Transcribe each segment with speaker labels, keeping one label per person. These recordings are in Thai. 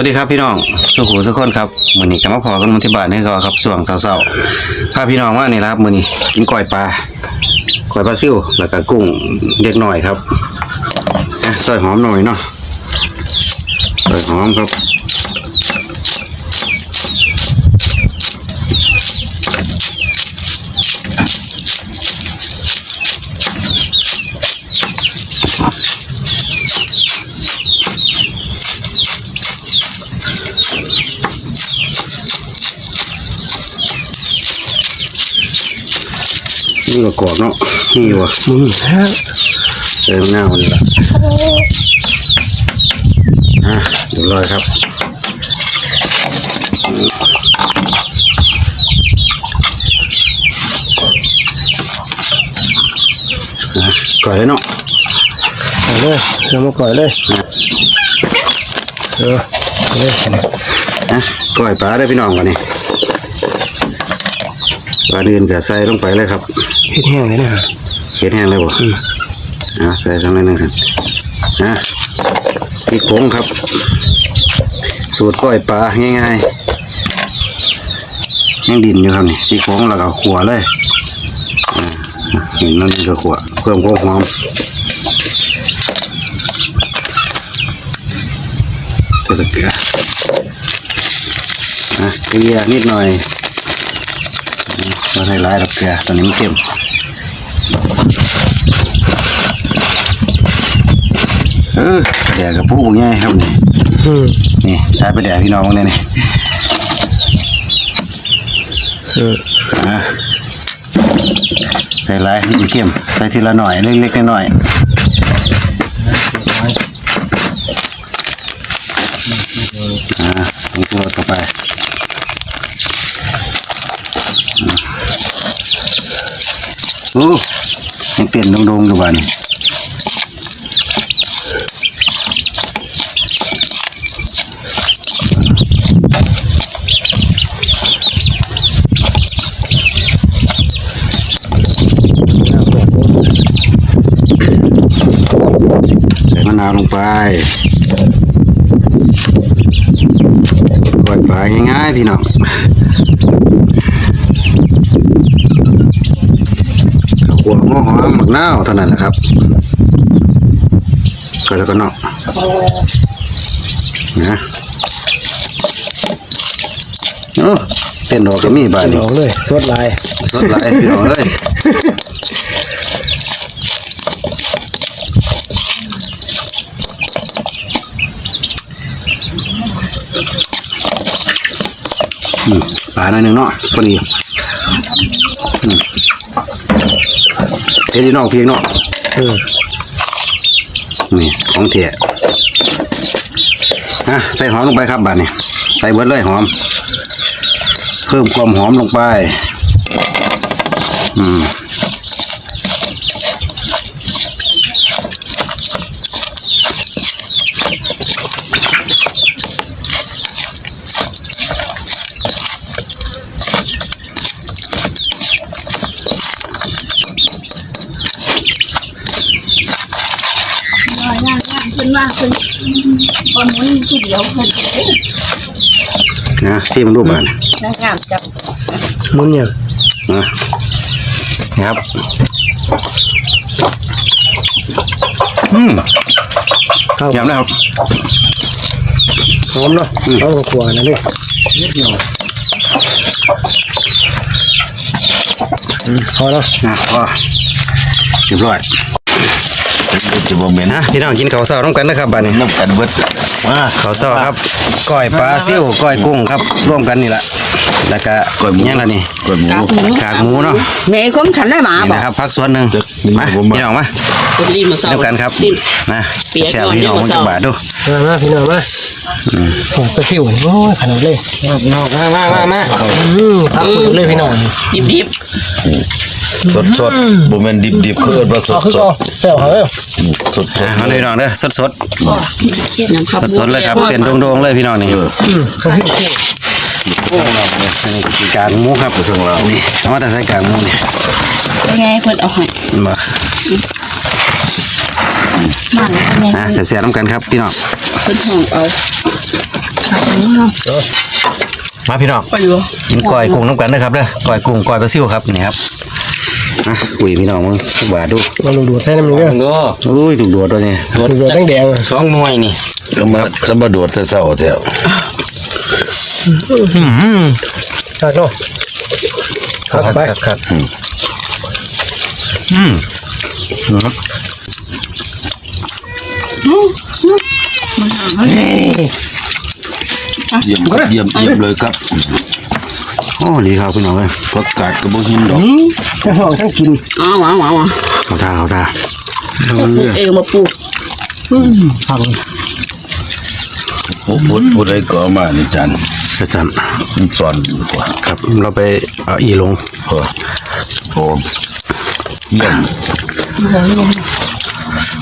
Speaker 1: วัสดีครับพี่น้องสุขุสุขคนครับมือนี้ก็มาพอกันมาที่บ้านให้ก็ครับส่วงเสาๆพาพี่น้องว่านี่ครับมือนี้กินก้อยปลาก้อยปลาซิวแล้วก็กุ้งเด็กหน่อยครับอะซอยหอมหน่อยเนาะซอยหอมครับ นี่ก็กรอบเนาะนี่วะ
Speaker 2: มึงฮะ
Speaker 1: เติมหน้าวันนี้ละอะเดี๋ยวรอยครับอะก่อยเลยเนาะ
Speaker 2: เอาเลยเดี๋ยวมาก่อยเลยเออเอาเลย
Speaker 1: นะก่อยปลาได้อพี่น้องวันนี้ ปลาเดือนกับใส่ลงไปเลยครับ
Speaker 2: เฮ็ดแห้งเลยนะ
Speaker 1: เห็ดแห้งเลยบ่อะใส่ทั้งนั้นเลยครับนะพริกผงครับ สูตรก้อยปลาง่ายๆยังดินอยู่ครับนี่พริกผงแล้วก็ขัวเลยอ่าเห็นนั่นก็ขัวเพิ่มความหอมใส่ตะเกียบอะเกลือนิดหน่อย ไม่ใส่ร้ายดอกเกลือตอนนี้มันเค็มเออกระแดกกับผู้ง่ายครับนี่
Speaker 2: อืม
Speaker 1: นี่ใช้ไปแดกพี่น้องเนี่ยนี่
Speaker 2: เออ
Speaker 1: อะใส่ไรมันเข้มใส่ทีละหน่อยเล็กๆน้อยๆอ่านี่ตัวต่อไปอะโอ้ยังเต้นโดงๆอยู่บ้านนี่ใส่มะนาวลงไปกดปลาง่ายๆพี่น้องข้าวคั่ว หัวหอมหมักนาวเท่านั้นแหละครับก็แล้วก็เนาะนะโอ้เต้นดอกก็มีบ้าน
Speaker 2: หล
Speaker 1: นี้
Speaker 2: องเลยสดลาย
Speaker 1: สดหลายพี่น้องเลยอืมปลาหน่อยหนึ่งเนาะพอดีอืม เฮ็ดดีน้องเพียงเนาะ
Speaker 2: เออ
Speaker 1: นี่ของเถี่ยอะใส่หอมลงไปครับบาดนี้ใส่เบิดเลยหอม เพิ่มความหอมลงไป อืม
Speaker 3: ย่างย่างขึ้นมากขึ้นคนมุ้ยผู้เดียวคนเดียว
Speaker 1: นะซีมันรูปบาน
Speaker 3: นางงามจับ
Speaker 2: มุนยัง
Speaker 1: นะนะครับอืม
Speaker 2: เข้ายำ
Speaker 1: นะครับ
Speaker 2: หอมเนาะเอาขวานนะเลยนิดหน่อยอืมพอแล้ว
Speaker 1: นะก็เรียบร้อย
Speaker 4: จะบ่เหม็น
Speaker 1: นะพี่น้องกินข้าวเช้าร่วมกันนะครับบานนี้
Speaker 4: น้ำกันเบิดมา
Speaker 1: ข้าวเช้าครับก้อยปลาซิ่วก้อยกุ้งครับร่วมกันนี่แหละแล้วก็
Speaker 4: ก้อยหมู
Speaker 1: ยังละนี่
Speaker 4: ก้อยหมู
Speaker 1: กากหมูเนาะ
Speaker 3: แม่คมฉันได้หมา
Speaker 1: นี่
Speaker 3: บอก
Speaker 1: นะครับพักส่วนหนึ่ง
Speaker 4: จะ
Speaker 1: มา
Speaker 4: ผมมา
Speaker 1: พี่น้องมา
Speaker 5: คนรีบมาเศร้า
Speaker 1: เดียวกันครับ
Speaker 5: รีบ
Speaker 1: นะ
Speaker 5: เปียก
Speaker 1: แช่
Speaker 5: ก่อน
Speaker 1: พี่น้อง
Speaker 5: เดี๋ยว
Speaker 1: จัก
Speaker 5: เช้า
Speaker 1: บาทดู
Speaker 2: มามาพี่น้องมาโอ้ยไปสิวโอ้ยขนาดเลยมามามามาอืมพักปืนเลยพี่น้อง
Speaker 5: ดิบดิบ
Speaker 4: สดสดบ่แม่นดิบดิบคือเอิ้นว่าส
Speaker 2: เอา
Speaker 4: ด
Speaker 2: คือ
Speaker 4: ส
Speaker 2: ก็
Speaker 4: ด
Speaker 2: เปล่าเขาเลย
Speaker 4: สดส
Speaker 1: อะ
Speaker 4: ด
Speaker 1: เอาเลยพี่น้องเด้อสดสด
Speaker 5: เขียนน้ำขับ
Speaker 1: สดสดๆเลยครับเต้นโดงๆเลยพี่น้องนี่
Speaker 2: อืมเขาพี่โอ้ย
Speaker 1: อันนี้คือกากหมูครับ
Speaker 4: ข้างล่าง
Speaker 1: นี่เอามาแต่ใส่กากหมูนี่
Speaker 5: เป็นไงเพิ่นเอาให้
Speaker 1: มา
Speaker 5: มันเป็นไง
Speaker 1: อะเสียบๆน้ำกันครับพี่น้อง
Speaker 5: เพิ่นห้องเอา
Speaker 1: มาพี่น้อง
Speaker 5: ไปอยู่
Speaker 1: กินก้อยกุ้งน้ำกันนะครับเด้อก้อยกุ้งก้อยปลาซิวครับนี่ครับ อะคุยพี่น้องมึงบาดดู
Speaker 2: มาลงดูดใส่น้ำมันเด้อ
Speaker 1: ดูอุ้ยถูกดัวตัวนี้
Speaker 2: ดูดแดงแดง
Speaker 1: สองหน่วยนี่
Speaker 4: จะมาจะมาโดดแต่เช้าแถว
Speaker 2: ๆครับเนาะครับไป
Speaker 1: ครับอืม
Speaker 4: เยี่ยมครับเยี่ยมเยี่ยมเลยครับ
Speaker 1: โอ้ดีครับพี่น้องเอ้ย
Speaker 4: ผักกาดกระบอกหินดอก
Speaker 2: ทั้งห้องทั้งกิน
Speaker 5: อ้าวว้าวว้าว
Speaker 1: เขาตาเขาตา
Speaker 5: ปลูกเองมาปลูก
Speaker 2: ครับ
Speaker 4: โอ้พูดพูดได้ก็เอามานี่จัน
Speaker 1: กระจัน
Speaker 4: มันสอนกว่า
Speaker 1: ครับ เราไปเอาอีลง
Speaker 4: เออโอ้เยี่ยม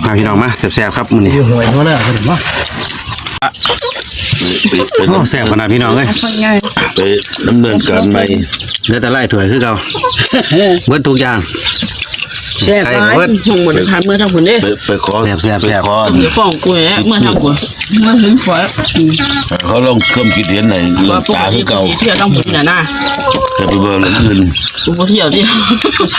Speaker 1: มาพี่น้องมาแซ่บๆครับมื้อนี้
Speaker 2: อยู่หน่วยหัวหน้าเพิ่นบ่
Speaker 4: ไปไป
Speaker 1: โอ้แซ่บขนาดพี่น้องเอ้ย
Speaker 5: คนไง
Speaker 4: ไปดำเนินการใหม่
Speaker 1: เหลือแต่ไล่ถ้วยคือเก่าเบิดทุกอย่าง
Speaker 5: แช่
Speaker 1: ใคร
Speaker 5: ตาย
Speaker 1: เบิด
Speaker 5: หงหมดทานเมื่อทำผลเด้
Speaker 4: ไปไปขอ
Speaker 1: แซ่บแซ่บ
Speaker 4: ไป
Speaker 1: แซ่บ
Speaker 4: ขอ
Speaker 5: เดี๋ยวฟ้องกูแหเมื่อทำกูเมื่อถึงฝอย
Speaker 4: เขาลองเครื่องคิดเห็นในเรื่อ
Speaker 5: ว่างปก
Speaker 4: ตา
Speaker 5: ติ
Speaker 4: คือเก่า
Speaker 5: เที่ยวต้องผลน่ะนะ
Speaker 4: จะไปเบิ่งเรื่องอื่น
Speaker 5: กูบ่เที่ยวที่กูถ